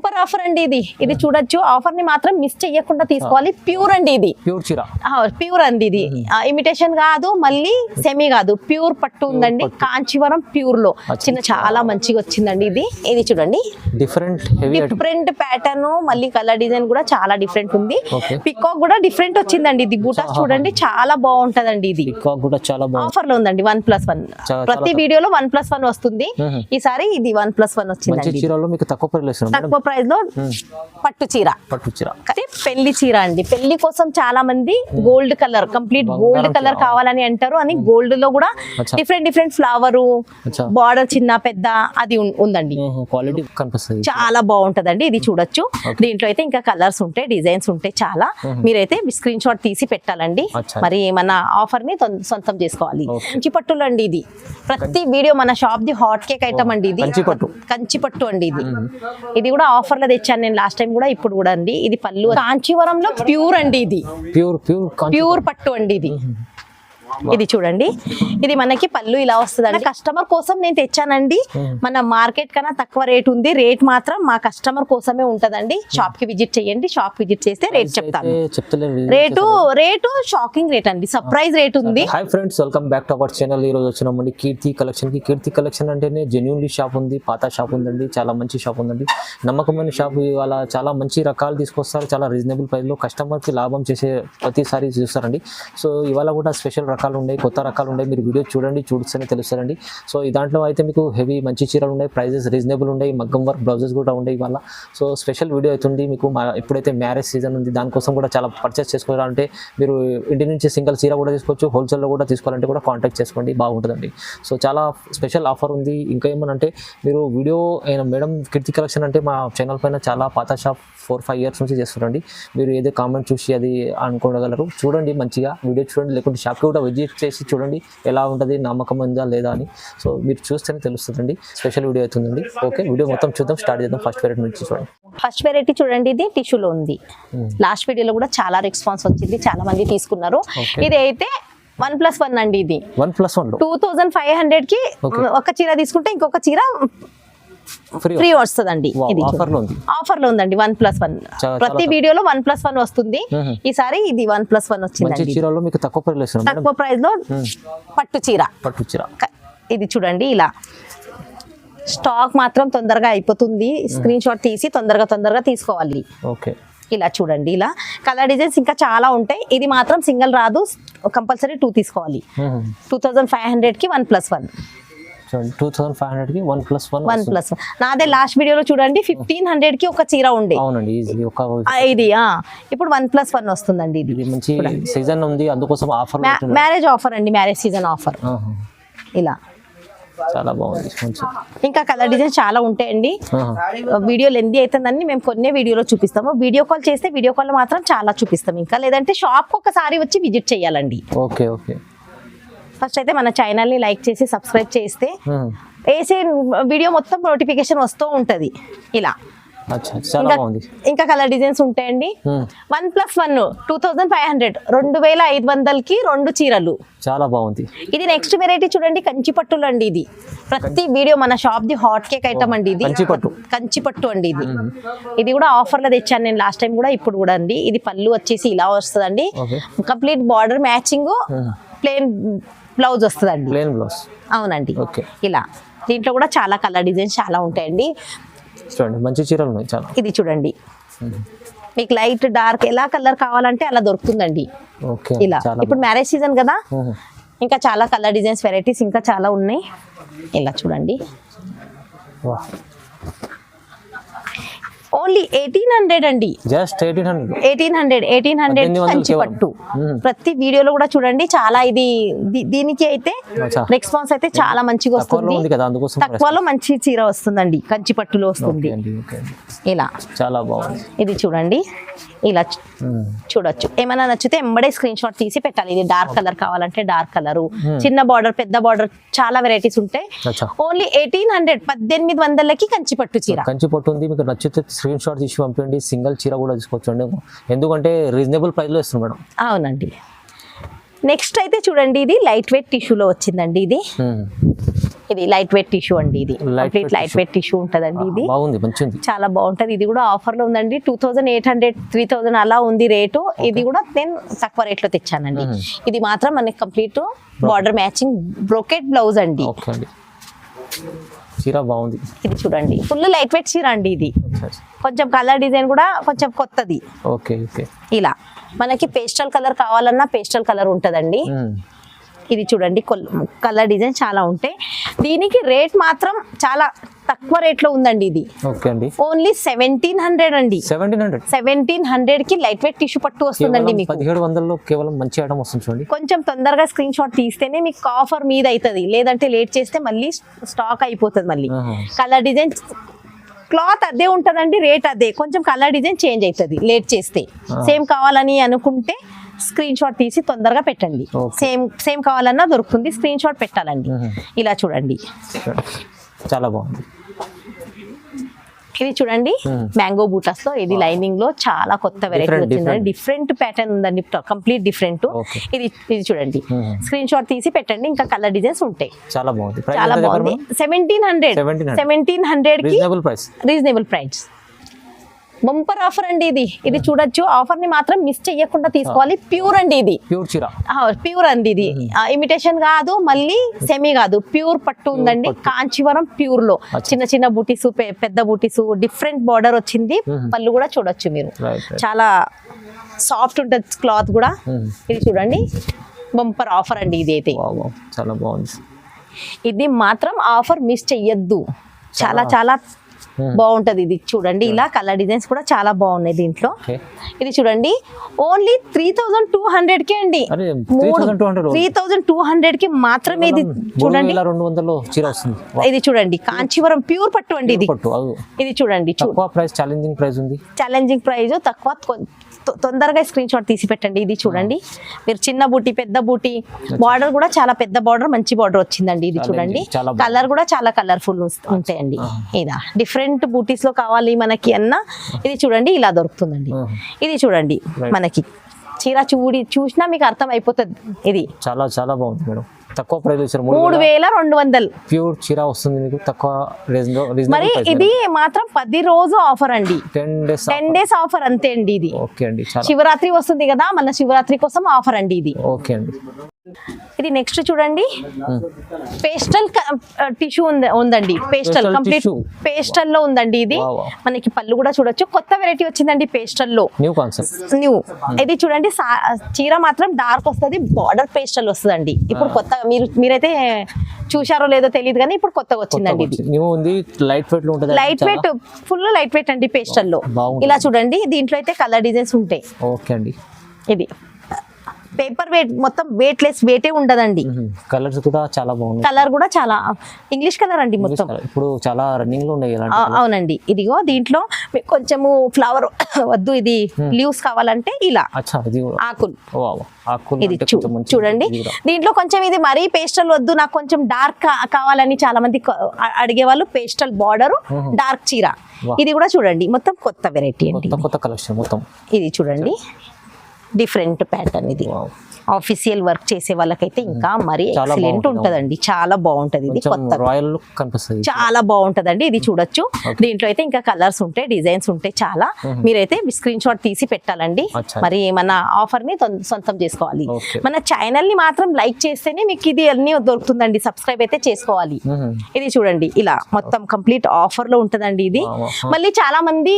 Bumper offer అండి ఇది. ఇది చూడొచ్చు. ఆఫర్ని మాత్రం మిస్ చెయ్యకుండా తీసుకోవాలి. ప్యూర్ అండి ఇది. ప్యూర్ చీర. ప్యూర్ అండి ఇది. ఇమిటేషన్ కాదు మళ్ళీ సెమీ కాదు. ప్యూర్ పట్టు ఉందండి. కాంచీవరం ప్యూర్లో చిన్న చాలా మంచిగా వచ్చిందండి ఇది. ఇది చూడండి. డిఫరెంట్ డిఫరెంట్ ప్యాటర్న్ మళ్ళీ కలర్ డిజైన్ కూడా చాలా డిఫరెంట్ ఉంది. పికాక్ కూడా డిఫరెంట్ వచ్చిందండి. ఇది బూటాస్ చూడండి. చాలా బాగుంటదండి ఇది. ఆఫర్లో ఉందండి. వన్ ప్లస్ వన్ ప్రతి వీడియోలో వన్ ప్లస్ వన్ వస్తుంది. ఈసారి ఇది వన్ ప్లస్ వన్ వచ్చిందండి. మీకు తక్కువ ప్రైస్లో పట్టు చీర. పట్టు చీర. పెళ్ళి చీర అండి. పెళ్ళి కోసం చాలా మంది gold colour complete gold colour. కావాలని అంటారు. అని గోల్డ్లో కూడా. Different different flower. బార్డర్ చిన్న పెద్ద అది ఉందండి. క్వాలిటీ కనిపిస్తుంది. చాలా బాగుంటదండి. ఇది చూడొచ్చు. దీంట్లో అయితే ఇంకా కలర్స్ ఉంటాయి డిజైన్స్ ఉంటాయి చాలా. మీరైతే స్క్రీన్ షాట్ తీసి పెట్టాలండి. మరి మన ఆఫర్ని సొంతం చేసుకోవాలి. కంచి పట్టులు అండి ఇది. ప్రతి వీడియో మన shop the hot cake item అండి ఇది. కంచి పట్టు. అండి ఇది. ఇది కూడా ఆఫర్లో తెచ్చాను నేను లాస్ట్ టైం కూడా ఇప్పుడు కూడా అండి. ఇది పళ్ళు. కాంచీవరంలో ప్యూర్ అండి ఇది. ప్యూర్ ప్యూర్ ప్యూర్ పట్టు అండి ఇది. ఇది చూడండి. ఇది మనకి పళ్ళు ఇలా వస్తుందండి. కస్టమర్ కోసం నేను తెచ్చానండి. మన మార్కెట్ కన్నా తక్కువ రేట్ ఉంది. రేట్ మాత్రం మా కస్టమర్ కోసమే ఉంటదండి. షాప్కి విజిట్ చేయండి. షాప్ విజిట్ చేస్తే రేట్ చెప్తాను. చెప్తలేదు రేటు రేటు షాకింగ్ రేట్ అండి. సర్ప్రైజ్ రేట్ ఉంది. Hi friends welcome back to our channel ఈ రోజు వచ్చినామండి కీర్తి కలెక్షన్కి. కీర్తి కలెక్షన్ అంటేనే జెన్యున్లీ షాప్ ఉంది పాత షాప్ ఉందండి చాలా మంచి షాప్ ఉందండి. నమ్మకమైన షాప్ ఇవాళ చాలా మంచి రకాలు తీసుకొస్తారు. చాలా రీజనబుల్ ప్రైస్లో కస్టమర్కి లాభం చేసే ప్రతిసారి చూస్తారండి. సో ఇవాళ కూడా స్పెషల్ రకాలు ఉన్నాయి కొత్త రకాలు ఉన్నాయి మీరు వీడియో చూడండి చూస్తేనే తెలుస్తారండి సో ఈ దాంట్లో అయితే మీకు హెవీ మంచి చీరలు ఉన్నాయి ప్రైజెస్ రీజనబుల్ ఉన్నాయి మగ్గం వర్క్ బ్లౌజెస్ కూడా ఉన్నాయి ఇవాళ. సో స్పెషల్ వీడియో అవుతుంది మీకు మా ఎప్పుడైతే మ్యారేజ్ సీజన్ ఉంది దానికోసం కూడా చాలా పర్చేస్ చేసుకోవాలంటే మీరు ఇంటి నుంచి సింగిల్ చీర కూడా తీసుకోవచ్చు హోల్సేల్లో కూడా తీసుకోవాలంటే కూడా కాంటాక్ట్ చేసుకోండి బాగుంటుందండి. సో చాలా స్పెషల్ ఆఫర్ ఉంది. ఇంకా ఏమనంటే మీరు వీడియో అయిన మేడం కీర్తి కలెక్షన్ అంటే మా ఛానల్ పైన చాలా పాత షాప్ ఫోర్ ఫైవ్ ఇయర్స్ నుంచి చేస్తున్నారండి. మీరు ఏదో కామెంట్ చూసి అది అనుకోగలరు. చూడండి మంచిగా వీడియో చూడండి లేకుంటే షాప్కి కూడా విజిట్ చేసి చూడండి ఎలా ఉంటుంది నమ్మకం ఉందా లేదా అని. సో మీరు చూస్తేనే తెలుస్తుందండి. స్పెషల్ వీడియో అవుతుందండి. ఓకే వీడియో మొత్తం చూద్దాం. స్టార్ట్ చేద్దాం. ఫస్ట్ పీరియడ్ నుంచి చూడండి. ఫస్ట్ వెరైటీ చూడండి ఇది టిష్యూలో ఉంది. లాస్ట్ వీడియోలో కూడా చాలా రెస్పాన్స్ వచ్చింది. చాలా మంది తీసుకున్నారు. ఇది అయితే వన్ ప్లస్ వన్ అండి ఇది. వన్ ప్లస్ వన్లో టూ థౌజండ్ ఫైవ్ హండ్రెడ్కి. ఒక చీర తీసుకుంటే ఇంకొక చీర ఫ్రీ వస్తుందండి. ఆఫర్లో ఉందండి. వన్ ప్లస్ వన్ ప్రతి వీడియోలో వన్ ప్లస్ వన్ వస్తుంది. ఈసారి ఇది వన్ ప్లస్ వన్ చీరలో మీకు తక్కువ ప్రైస్ తక్కువ లో పట్టు చీర. పట్టు చీర. ఇది చూడండి ఇలా. స్టాక్ మాత్రం తొందరగా అయిపోతుంది. స్క్రీన్ షాట్ తీసి తొందరగా తొందరగా తీసుకోవాలి. ఓకే. ఇలా చూడండి ఇలా. కలర్ డిజైన్స్ ఇంకా చాలా ఉంటాయి. ఇది మాత్రం సింగిల్ రాదు. కంపల్సరీ టూ తీసుకోవాలి. టూ థౌజండ్ ఫైవ్ హండ్రెడ్కి one plus one two thousand five హండ్రెడ్కి one plus one one plus నాదే లాస్ట్ వీడియోలో చూడండి ఫిఫ్టీన్ హండ్రెడ్కి ఒక చీర ఉండే. అవునండి ఈజీ ఒక ఇది ఇప్పుడు వన్ ప్లస్ వన్ వస్తుందండి ఇది. మంచి సీజన్ ఉంది అందుకోసం ఆఫర్ మ్యారేజ్ ఆఫర్ అండి మ్యారేజ్ సీజన్ ఆఫర్ ఇలా. చాలా బాగుంది ఇంకా కలర్ డిజైన్స్ చాలా ఉంటాయండి. ఆహా. వీడియో లెంది అవుతుందని మేము కొన్ని వీడియోలో చూపిస్తాము. వీడియో కాల్ చేస్తే వీడియో కాల్ మాత్రం చాలా చూపిస్తాం ఇంకా లేదంటే షాప్ ఒకసారి వచ్చి విజిట్ చేయాలండి. Okay okay. ఫస్ట్ అయితే మన ఛానల్ని లైక్ చేసి సబ్స్క్రైబ్ చేస్తే వేసే వీడియో మొత్తం నోటిఫికేషన్ వస్తూ ఉంటుంది. ఇలా. ఇంకా కలర్ డిజైన్స్ ఉంటాయండి. One plus one two thousand five hundred రెండు వేల ఐదు వందలకి రెండు చీరలు. చాలా బాగుంది. ఇది నెక్స్ట్ వెరైటీ చూడండి కంచి పట్టులు అండి ఇది. ప్రతి వీడియో మన shop the hot cake item అండి ఇది. కంచి పట్టు. కంచి పట్టు అండి ఇది. ఇది కూడా ఆఫర్లో తెచ్చాను నేను లాస్ట్ టైం కూడా ఇప్పుడు కూడా అండి. ఇది పళ్ళు వచ్చేసి ఇలా వస్తుందండి. Complete border matching plain blouse వస్తుందండి. ప్లేన్ బ్లౌజ్ అవునండి. ఓకే ఇలా. దీంట్లో కూడా చాలా కలర్ డిజైన్స్ చాలా ఉంటాయండి. చూడండి మంచి చీరలు ఉన్నాయి చాలా. ఇది చూడండి. మీకు లైట్ డార్క్ ఎలా కలర్ కావాలంటే అలా దొరుకుతుందండి. ఓకే ఇలా. ఇప్పుడు మ్యారేజ్ సీజన్ కదా. ఇంకా చాలా కలర్ డిజైన్స్ వెరైటీస్ ఇంకా చాలా ఉన్నాయి. ఇలా చూడండి. ఓన్లీ ఎయిటీన్ హండ్రెడ్ అండి. Just eighteen hundred eighteen hundred eighteen hundred Kanchi కేవలం. పట్టు. ప్రతి వీడియోలో కూడా చూడండి చాలా ఇది దీనికి అయితే. రెస్పాన్స్ అయితే చాలా మంచిగా వస్తుంది. తక్కువలో మంచి చీర వస్తుందండి కంచి పట్టులో వస్తుంది. ఇలా. చాలా బాగుంది. ఇది చూడండి ఇలా. చూడొచ్చు. ఏమైనా నచ్చితే ఎంబడే స్క్రీన్ షాట్ తీసి పెట్టాలి. ఇది డార్క్ కలర్ కావాలంటే డార్క్ కలర్ చిన్న బార్డర్ పెద్ద బార్డర్ చాలా వెరైటీస్ ఉంటాయి ఓన్లీ ఎయిటీన్ హండ్రెడ్ పద్దెనిమిది వందలకి కంచి పట్టు చీర. కంచి పట్టు ఉంది మీకు నచ్చితే స్క్రీన్ షాట్ తీసి పంపించండి సింగిల్ చీర కూడా తీసుకోవచ్చు అండి ఎందుకంటే రీజనబుల్ ప్రైస్లో ఇస్తున్నాం మేడం. అవునండి. నెక్స్ట్ అయితే చూడండి ఇది లైట్ వెయిట్ టిష్యూలో వచ్చిందండి ఇది. ఇది లైట్ వెయిట్ టిష్యూ అండి ఇది. కంప్లీట్ లైట్ వెయిట్ టిష్యూ ఉంటుందండి ఇది. బాగుంది మంచి ఉంది చాలా బాగుంటది. ఇది కూడా ఆఫర్లో ఉందండి. Two thousand eight hundred three thousand అలా ఉంది రేటు. ఇది కూడా నేను తక్కువ రేట్లో తెచ్చానండి. ఇది మాత్రం మనకి complete border matching brocade blouse అండి. ఓకే అండి. చీర బాగుంది. ఇది చూడండి. ఫుల్ లైట్ వెయిట్ చీర అండి ఇది. కొంచెం కలర్ డిజైన్ కూడా కొంచెం కొత్తది. Okay okay. ఇలా. మనకి పేస్టల్ కలర్ కావాలన్నా పేస్టల్ కలర్ ఉంటుందండి. ఇది చూడండి కలర్ డిజైన్ చాలా ఉంటాయి. దీనికి రేట్ మాత్రం చాలా తక్కువ రేట్లో ఉందండి ఇది. ఓకే అండి. ఓన్లీ సెవెంటీన్ హండ్రెడ్ అండి. సెవెంటీన్ హండ్రెడ్ సెవెంటీన్ హండ్రెడ్కి లైట్ వెయిట్ టిష్యూ పట్టు వస్తుందండి మీకు. పదిహేడు వందల్లో కేవలం మంచి ఐటమ్ వస్తుంది చూడండి. కొంచెం తొందరగా స్క్రీన్ షాట్ తీస్తేనే మీకు ఆఫర్ మీద అవుతుంది లేదంటే లేట్ చేస్తే మళ్ళీ స్టాక్ అయిపోతుంది మళ్ళీ. కలర్ డిజైన్ క్లాత్ అదే ఉంటుందండి రేట్ అదే. కొంచెం కలర్ డిజైన్ చేంజ్ అవుతుంది లేట్ చేస్తే. సేమ్ కావాలని అనుకుంటే స్క్రీన్ షాట్ తీసి తొందరగా పెట్టండి. సేమ్ సేమ్ కావాలన్నా దొరుకుతుంది స్క్రీన్ షాట్ పెట్టాలండి. ఇలా చూడండి. చాలా బాగుంది. ఇది చూడండి. మ్యాంగో బూటాస్లో ఇది లైనింగ్లో చాలా కొత్త వెరైటీ వచ్చిందండి. డిఫరెంట్ ప్యాటర్న్ ఉందండి కంప్లీట్ డిఫరెంట్. ఇది ఇది చూడండి. స్క్రీన్ షాట్ తీసి పెట్టండి ఇంకా కలర్ డిజైన్స్ ఉంటాయి చాలా బాగుంది చాలా బాగుంది? Seventeen hundred 1700. సెవెంటీన్ హండ్రెడ్కి reasonable price reasonable price bumper offer అండి ఇది. ఇది చూడొచ్చు. ఆఫర్ని మాత్రం మిస్ చెయ్యకుండా తీసుకోవాలి. ప్యూర్ అండి ఇది. ప్యూర్ చీర. ప్యూర్ అండి ఇది. ఇమిటేషన్ కాదు మళ్ళీ సెమీ కాదు. ప్యూర్ పట్టు ఉందండి. కాంచీవరం ప్యూర్లో. చిన్న చిన్న బూటీసు పెద్ద బూటీసు డిఫరెంట్ బార్డర్ వచ్చింది. పళ్ళు కూడా చూడొచ్చు మీరు. చాలా సాఫ్ట్ ఉంటుంది క్లాత్ కూడా. ఇది చూడండి. బంపర్ ఆఫర్ అండి ఇది అయితే. చాలా బాగుంది. ఇది మాత్రం ఆఫర్ మిస్ చెయ్యొద్దు. చాలా చాలా. బాగుంటది ఇది. చూడండి ఇలా కలర్ డిజైన్స్ కూడా చాలా బాగున్నాయి దీంట్లో. ఇది చూడండి ఓన్లీ త్రీ థౌజండ్ టూ హండ్రెడ్కి అండి three thousand two hundred three thousand two హండ్రెడ్కి మాత్రమే ఇది చూడండి. రెండు చీర వస్తుంది. ఇది చూడండి కాంచీవరం ప్యూర్ పట్టు అండి ఇది. ఇది చూడండి చూ తక్కువ ప్రైస్ ఛాలెంజింగ్ ప్రైస్ ఉంది. ఛాలెంజింగ్ ప్రైస్ తక్కువ తొందరగా స్క్రీన్ షాట్ తీసి పెట్టండి ఇది చూడండి. మీరు చిన్న బూటీ పెద్ద బూటీ బార్డర్ కూడా చాలా పెద్ద బార్డర్ మంచి బార్డర్ వచ్చిందండి ఇది చూడండి. కలర్ కూడా చాలా కలర్ఫుల్ ఉంటాయండి. ఇదా డిఫరెంట్ బూటీస్లో కావాలి మనకి అన్న? ఇది చూడండి ఇలా దొరుకుతుందండి. ఇది చూడండి. మనకి. చీర చూడి చూసినా మీకు అర్థం అయిపోతుంది ఇది. చాలా చాలా బాగుంది మేడం. తక్కువ ప్రైస్ వచ్చారు మూడు వేల రెండు వందలు. ప్యూర్ చీర వస్తుంది మీకు. తక్కువ మరి ఇది మాత్రం పది రోజు ఆఫర్ అండి. Ten days ten days offer అంతే అండి ఇది. ఓకే అండి శివరాత్రి వస్తుంది కదా మళ్ళీ శివరాత్రి కోసం ఆఫర్ అండి ఇది. ఓకే అండి. ఇది నెక్స్ట్ చూడండి. పేస్టల్ టిష్యూ ఉంది ఉందండి. Pastel complete. పేస్టల్లో ఉందండి ఇది. మనకి పళ్ళు కూడా చూడొచ్చు. కొత్త వెరైటీ వచ్చిందండి పేస్టల్లో న్యూ కాన్సెప్ట్ న్యూ ఇది చూడండి చీర మాత్రం డార్క్ వస్తుంది బార్డర్ పేస్టల్ వస్తుందండి. ఇప్పుడు కొత్త మీరు మీరైతే చూశారో లేదో తెలియదు కానీ ఇప్పుడు కొత్తగా వచ్చిందండి ఇది. లైట్ వెయిట్లో ఉంటుంది light weight full light weight అండి పేస్టల్లో. ఇలా చూడండి దీంట్లో అయితే కలర్ డిజైన్స్ ఉంటాయి. ఓకే అండి. ఇది. పేపర్ వెయిట్ మొత్తం వెయిట్ లెస్ వెయిటే ఉండదండి. కలర్స్ కూడా చాలా బాగున్నాయి. కలర్ కూడా చాలా ఇంగ్లీష్ కలర్ అండి మొత్తం. ఇప్పుడు చాలా రన్నింగ్లో ఉన్నాయి అవునండి. ఇదిగో దీంట్లో కొంచెము ఫ్లవర్ వద్దు ఇది లీవ్స్ కావాలంటే ఇలా ఆకులు. ఇది చూడండి. దీంట్లో కొంచెం ఇది మరీ పేస్టల్ వద్దు నాకు కొంచెం డార్క్ కావాలని చాలా మంది అడిగే వాళ్ళు పేస్టల్ బార్డర్. డార్క్ చీర. ఇది కూడా చూడండి మొత్తం కొత్త వెరైటీ అండి. కొత్త కొత్త కలెక్షన్ మొత్తం. ఇది చూడండి. డిఫరెంట్ ప్యాటర్న్ ఇది వావ్ ఆఫీషియల్ వర్క్ చేసే వాళ్ళకైతే ఇంకా మరీ ఎక్సలెంట్. ఉంటదండి. చాలా బాగుంటది. ఇది కొత్త కనిపిస్తుంది చాలా బాగుంటదండి. ఇది చూడొచ్చు. దీంట్లో అయితే ఇంకా కలర్స్ ఉంటాయి డిజైన్స్ ఉంటాయి చాలా. మీరైతే స్క్రీన్ షాట్ తీసి పెట్టాలండి. మరి మన ఆఫర్ని సొంతం చేసుకోవాలి. మన ఛానల్ని మాత్రం లైక్ చేస్తేనే మీకు ఇది అన్ని దొరుకుతుందండి. సబ్స్క్రైబ్ అయితే చేసుకోవాలి. ఇది చూడండి. ఇలా మొత్తం కంప్లీట్ ఆఫర్లో ఉంటదండి ఇది. మళ్ళీ చాలా మంది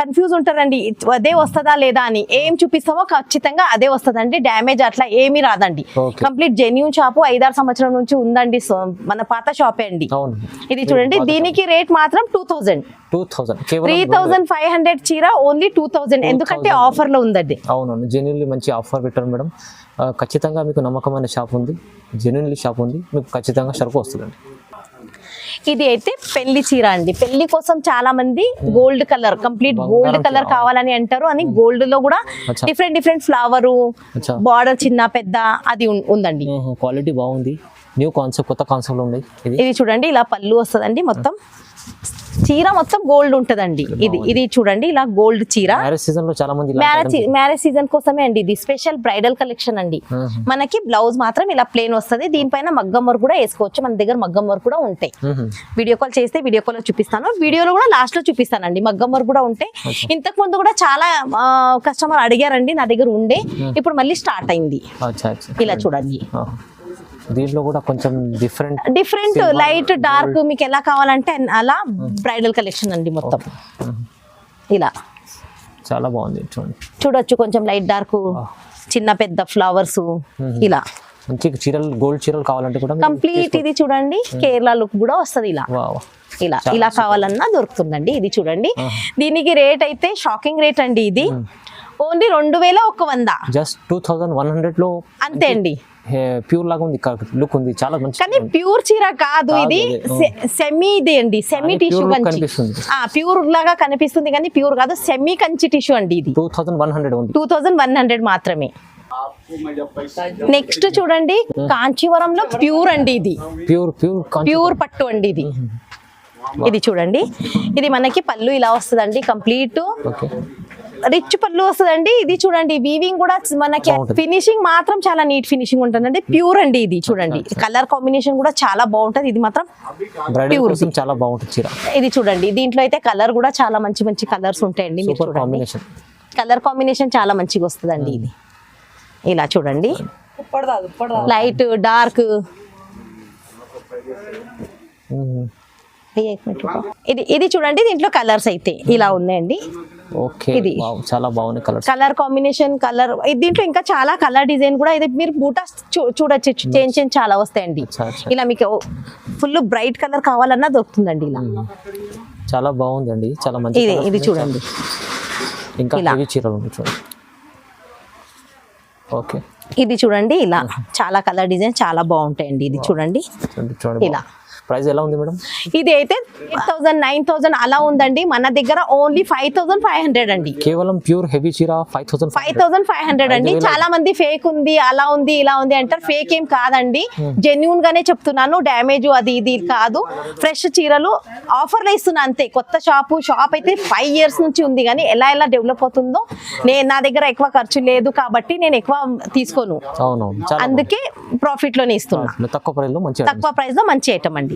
కన్ఫ్యూజ్ ఉంటారండి. అదే వస్తుందా లేదా అని. ఏం చూపిస్తామో ఖచ్చితంగా అదే వస్తుందండి. డ్యామేజ్ అట్లా ఏమీ రాదండి. కంప్లీట్ జెన్యూన్ షాపు ఐదారు సంవత్సరం నుంచి ఉందండి మన పాత షాపే అండి. అవును. ఇది చూడండి దీనికి రేట్ మాత్రం two thousand. Thousand three thousand five hundred చీర ఓన్లీ టూ థౌజండ్. ఎందుకంటే ఆఫర్లో ఉందండి. అవునవును జెన్యున్లీ మంచి ఆఫర్ పెట్టారు మేడం. ఖచ్చితంగా మీకు నమ్మకమైన షాప్ ఉంది. జెన్యున్లీ షాప్ ఉంది. మీకు ఖచ్చితంగా సరుకు వస్తుందండి. ఇది అయితే పెళ్ళి చీర అండి. పెళ్ళి కోసం చాలా మంది gold colour complete gold colour. కావాలని అంటారు. అని గోల్డ్లో కూడా. డిఫరెంట్ డిఫరెంట్ ఫ్లవర్ బార్డర్ చిన్న పెద్ద అది ఉందండి. క్వాలిటీ బాగుంది. న్యూ కాన్సెప్ట్ కొత్త కాన్సెప్ట్ ఇది. ఇది చూడండి ఇలా పళ్ళు వస్తుందండి మొత్తం. చీర మొత్తం గోల్డ్ ఉంటదండి. ఇది ఇది చూడండి ఇలా గోల్డ్ చీర. మ్యారేజ్ సీజన్లో చాలా మంది మ్యారేజ్ మ్యారేజ్ సీజన్ కోసమే అండి ఇది. స్పెషల్ బ్రైడల్ కలెక్షన్ అండి. మనకి బ్లౌజ్ మాత్రం ఇలా ప్లేన్ వస్తది. దీనిపైన మగ్గం వర్క్ కూడా వేసుకోవచ్చు. మన దగ్గర మగ్గం వర్క్ కూడా ఉంటాయి. వీడియో కాల్ చేస్తే వీడియో కాల్లో చూపిస్తాను. వీడియోలో కూడా లాస్ట్లో చూపిస్తానండి. మగ్గం వర్క్ కూడా ఉంటాయి ఇంతకు ముందు కూడా చాలా కస్టమర్ అడిగారండి నా దగ్గర ఉండే. ఇప్పుడు మళ్ళీ స్టార్ట్ అయింది. ఇలా చూడండి. దీంట్లో కూడా కొంచెం డిఫరెంట్ డిఫరెంట్ లైట్ డార్క్ మీకు ఎలా కావాలంటే అలా బ్రైడల్ కలెక్షన్ అండి మొత్తం. ఇలా. చాలా బాగుంది చూడండి. చూడొచ్చు కొంచెం లైట్ డార్క్ చిన్న పెద్ద ఫ్లవర్స్ ఇలా. మంచి చీరలు గోల్డ్ చీరలు కావాలంటే కూడా కంప్లీట్ ఇది చూడండి కేరళ లుక్ కూడా వస్తది ఇలా. వావ్. ఇలా ఇలా కావాలన్నా దొరుకుతుందండి ఇది చూడండి. దీనికి రేట్ అయితే షాకింగ్ రేట్ అండి ఇది. ఓన్లీ రెండు వేల ఒక వంద. జస్ట్ టూ థౌజండ్ వన్ హండ్రెడ్లో అంతే అండి. ప్యూర్ లాగా ఉంది లుక్ ఉంది. చాలా మంచి కానీ ప్యూర్ చీర కాదు ఇది సెమీ ఇది అండి. Semi tissue Kanchi. కనిపిస్తుంది. ప్యూర్ లాగా కనిపిస్తుంది కానీ ప్యూర్ కాదు సెమీ కంచి టిష్యూ అండి ఇది. టూ థౌజండ్ వన్ హండ్రెడ్ ఉంది. టూ థౌజండ్ వన్ హండ్రెడ్ మాత్రమే. నెక్స్ట్ చూడండి కాంచీవరంలో ప్యూర్ అండి ఇది. ప్యూర్ ప్యూర్ ప్యూర్ పట్టు అండి ఇది. ఇది చూడండి. ఇది మనకి పళ్ళు ఇలా వస్తుందండి కంప్లీట్ రిచ్ పళ్ళు వస్తుందండి. ఇది చూడండి వీవింగ్ కూడా మనకి. ఫినిషింగ్ మాత్రం చాలా నీట్ ఫినిషింగ్ ఉంటుందండి. ప్యూర్ అండి ఇది చూడండి. కలర్ కాంబినేషన్ కూడా చాలా బాగుంటది. ఇది మాత్రం. కోసం చాలా బాగుంటుంది ఇది చూడండి దీంట్లో అయితే కలర్ కూడా చాలా మంచి మంచి కలర్స్ ఉంటాయండి. కలర్ కాంబినేషన్ చాలా మంచిగా వస్తుందండి ఇది. ఇలా చూడండి. Light dark. ఇది ఇది చూడండి దీంట్లో కలర్స్ అయితే ఇలా ఉన్నాయండి. ఓకే. ఇది. చాలా బాగుంది కలర్స్ కలర్ కాంబినేషన్ కలర్ దీంట్లో ఇంకా చాలా కలర్ డిజైన్ కూడా ఇది మీరు బూటాస్ చూ- చూడొచ్చు చేంజ్ చేంజ్ చాలా వస్తాయండి. ఇలా మీకు ఫుల్ బ్రైట్ కలర్ కావాలన్నా దొరుకుతుందండి ఇలా. చాలా బాగుందండి చాలా మంచి ఇది ఇది. చూడండి. ఇంకా చీరలు చూడండి. ఓకే. ఇది చూడండి ఇలా చాలా కలర్ డిజైన్ చాలా బాగుంటాయండి ఇది చూడండి. ఇలా. ప్రైస్ ఎలా ఉంది మేడం? ఇది అయితే థౌసండ్ నైన్ థౌసండ్ అలా ఉందండి. మన దగ్గర only five thousand five hundred అండి. కేవలం ప్యూర్ హెవీ చీర five thousand five thousand five hundred అండి. చాలా మంది ఫేక్ ఉంది అలా ఉంది ఇలా ఉంది అంటారు. ఫేక్ ఏం కాదండి. జెన్యున్ గానే చెప్తున్నాను. డ్యామేజ్ అది ఇది కాదు. ఫ్రెష్ చీరలు ఆఫర్లో ఇస్తున్నా అంతే. కొత్త షాపు షాప్ అయితే ఫైవ్ ఇయర్స్ నుంచి ఉంది కానీ ఎలా ఎలా డెవలప్ అవుతుందో నేను నా దగ్గర ఎక్కువ ఖర్చు లేదు కాబట్టి నేను ఎక్కువ తీసుకోను. అందుకే ప్రాఫిట్లోనే ఇస్తున్నా. బాగుంది. తక్కువ ప్రైస్లో మంచి తక్కువ ప్రైస్లో మంచి ఐటమ్ అండి.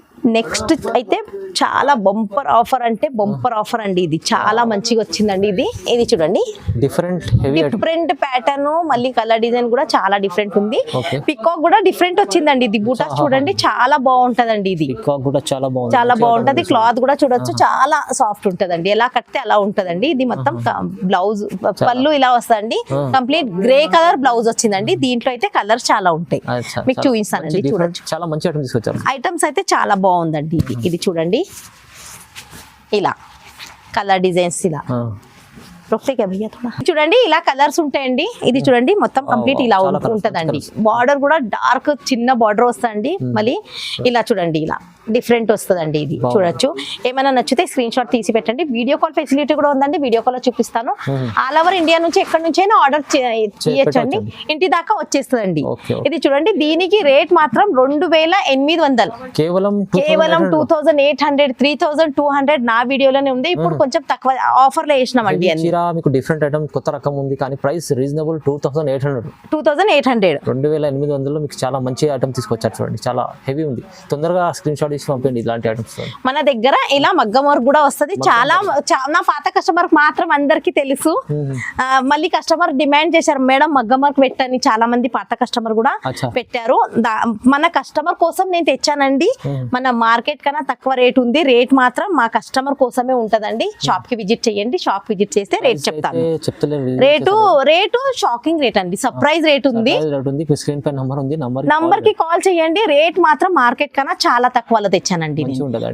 నెక్స్ట్ అయితే చాలా బంపర్ ఆఫర్ అంటే బంపర్ ఆఫర్ అండి ఇది. చాలా మంచిగా వచ్చిందండి ఇది. ఇది చూడండి. డిఫరెంట్ డిఫరెంట్ ప్యాటర్న్ మళ్ళీ కలర్ డిజైన్ కూడా చాలా డిఫరెంట్ ఉంది. పికాక్ కూడా డిఫరెంట్ వచ్చిందండి ఇది. బూటాస్ చూడండి చాలా బాగుంటదండి ఇది. కూడా చాలా బాగుంది. చాలా బాగుంటది. క్లాత్ కూడా చూడొచ్చు. చాలా సాఫ్ట్ ఉంటదండి. ఎలా కడితే అలా ఉంటదండి. ఇది మొత్తం బ్లౌజ్ పళ్ళు ఇలా వస్తుందండి కంప్లీట్ గ్రే కలర్ బ్లౌజ్ వచ్చిందండి. దీంట్లో అయితే కలర్స్ చాలా ఉంటాయి. మీకు చూపిస్తానండి. చూడొచ్చు. చాలా మంచి ఐటమ్స్ అయితే చాలా బాగుందండి ఇది. ఇది చూడండి. ఇలా కలర్ డిజైన్స్ ఇలా. చూడండి ఇలా కలర్స్ ఉంటాయండి. ఇది చూడండి మొత్తం కంప్లీట్ ఇలా ఉంటదండి. బార్డర్ కూడా డార్క్ చిన్న బార్డర్ వస్తుందండి మళ్ళీ. ఇలా చూడండి ఇలా. డిఫరెంట్ వస్తుందండి ఇది. చూడొచ్చు. ఏమైనా నచ్చితే స్క్రీన్ షాట్ తీసి పెట్టండి. వీడియో కాల్ ఫెసిలిటీ కూడా ఉందండి వీడియో కాల్ చూపిస్తాను. ఆల్ ఓవర్ ఇండియా నుంచి ఎక్కడి నుంచి అయినా ఆర్డర్ చేయొచ్చండి పెట్టొచ్చండి. ఇంటి దాకా వచ్చేస్తుందండి. ఇది చూడండి దీనికి రేట్ మాత్రం రెండు వేల ఎనిమిది వందలు. కేవలం కేవలం two thousand eight hundred three thousand two hundred నా వీడియోలోనే ఉంది. ఇప్పుడు కొంచెం తక్కువ ఆఫర్లో వేసినామండి మీకు డిఫరెంట్ ఐటమ్ కొత్త రకం ఉంది కానీ price reasonable two thousand eight hundred two thousand eight hundred రెండు వేల ఎనిమిది వందలు మీకు చాలా మంచి ఐటమ్ తీసుకొచ్చారు చూడండి. చాలా హెవీ ఉంది. తొందరగా స్క్రీన్ షాట్ తీసి పంపండి ఇలాంటి ఐటమ్స్ మన దగ్గర ఇలా మగ్గం వర్క్ కూడా వస్తది. చాలా చాలా పాత కస్టమర్ మాత్రం అందరికి తెలుసు. మళ్ళీ కస్టమర్ డిమాండ్ చేశారు. మేడం మగ్గం వర్క్ పెట్టని చాలా మంది పాత కస్టమర్ కూడా. పెట్టారు. మన కస్టమర్ కోసం నేను తెచ్చానండి. మన మార్కెట్ కన్నా తక్కువ రేట్ ఉంది. రేట్ మాత్రం మా కస్టమర్ కోసమే ఉంటదండి. షాప్కి విజిట్ చేయండి. షాప్ విజిట్ చేస్తే రేట్ చెప్తాను. రేటు రేటు షాకింగ్ రేట్ అండి. సర్ప్రైజ్ రేట్ ఉంది. నంబర్కి కాల్ చేయండి. రేట్ మాత్రం మార్కెట్ కన్నా చాలా తక్కువలో తెచ్చానండి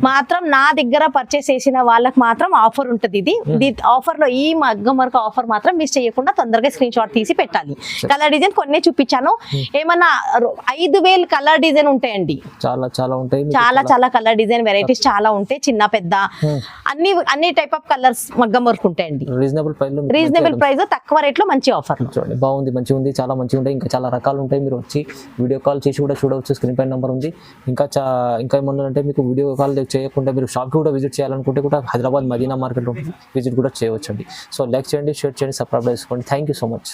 మాత్రం నా దగ్గర పర్చేస్ చేసిన వాళ్ళకి మాత్రం ఆఫర్ ఉంటది ఇది. ఆఫర్లో ఈ మగ్గం వరకు ఆఫర్ మాత్రం మిస్ చేయకుండా తొందరగా స్క్రీన్ షాట్ తీసి పెట్టాలి. కలర్ డిజైన్ కొన్ని చూపించాను. ఏమన్నా ఐదు వేలు కలర్ డిజైన్ ఉంటాయండి. చాలా చాలా ఉంటాయి చాలా చాలా కలర్ డిజైన్ వెరైటీస్ చాలా ఉంటాయి. చిన్న పెద్ద. అన్ని అన్ని టైప్ ఆఫ్ కలర్స్ మగ్గం వరకు ఉంటాయండి. రీజనబుల్ ప్రైస్ రీజనబుల్ ప్రైస్ తక్కువ రేట్లో మంచి ఆఫర్ చూడండి బాగుంది మంచిగా ఉంది చాలా మంచిగా ఉంటాయి. ఇంకా చాలా రకాలు ఉంటాయి మీరు వచ్చి వీడియో కాల్ చేసి కూడా చూడవచ్చు. స్క్రీన్ పైన నెంబర్ ఉంది. ఇంకా ఇంకా ఏమన్నా ఉండాలంటే మీకు వీడియో కాల్ చేయకుండా మీరు షాప్కి కూడా విజిట్ చేయాలనుకుంటే కూడా హైదరాబాద్ మదీనా మార్కెట్ విజిట్ కూడా చేయవచ్చండి. సో లైక్ చేయండి షేర్ చేయండి సబ్స్క్రైబ్ చేసుకోండి. Thank you so much